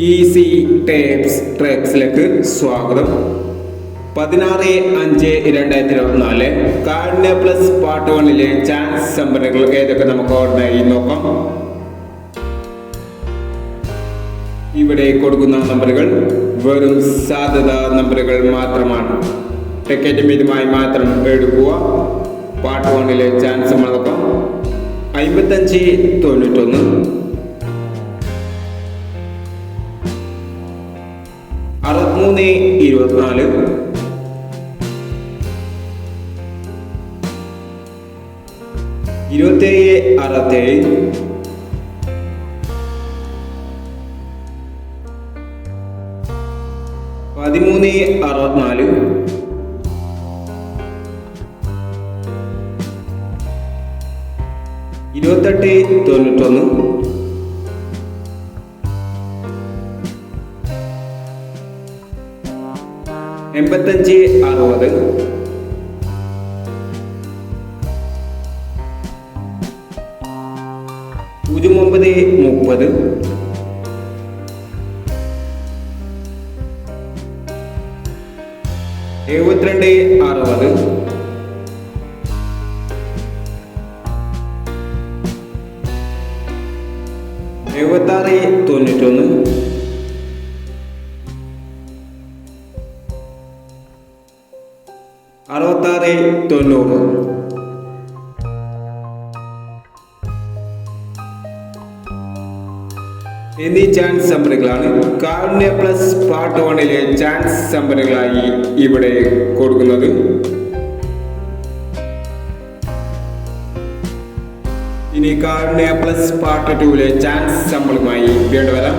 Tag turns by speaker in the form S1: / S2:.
S1: Easy tapes ട്രാക്സിലേക്ക് സ്വാഗതം. പതിനാറ് അഞ്ച് രണ്ടായിരത്തി ഇരുപത്തിനാല് കാർഡിന പ്ലസ് പാർട്ട് വണ്ണിലെ ചാൻസ് സംഭരണങ്ങൾ ഏതൊക്കെ നമുക്ക് ഓർമ്മയായി നോക്കാം. ഇവിടെ കൊടുക്കുന്ന നമ്പറുകൾ വെറും സാധ്യത നമ്പറുകൾ മാത്രമാണ്. ടിക്കറ്റ് മീതുമായി മാത്രം എടുക്കുക. പാർട്ട് വണ്ണിലെ ചാൻസ് നോക്കാം അമ്പത്തഞ്ച് തൊണ്ണൂറ്റൊന്ന്. അറുപത്തിമൂന്ന് ഇരുപത്തിനാല്. ഇരുപത്തേഴ് അറുപത്തേഴ് പതിമൂന്ന് അറുപത്തിനാല്. ഇരുപത്തെട്ട് തൊണ്ണൂറ്റൊന്ന്. എൺപത്തഞ്ച് അറുപത് പൂജ്യം ഒമ്പത് മുപ്പത്. എഴുപത്തിരണ്ട് അറുപത്. എഴുപത്താറ് തൊണ്ണൂറ്റൊന്ന്. അറുപത്താറ് തൊണ്ണൂറ്. എന്നീ ചാൻസ് സംഭരങ്ങളാണ് കാർഡിനെ പ്ലസ് പാർട്ട് വണ്ണിലെ ചാൻസ് സംഭരങ്ങളായി ഇവിടെ കൊടുക്കുന്നത്. ഇനി കാർഡിനെ പ്ലസ് പാർട്ട് ടൂവിലെ ചാൻസ് സംഭരമായി വീണ്ടും വരാം.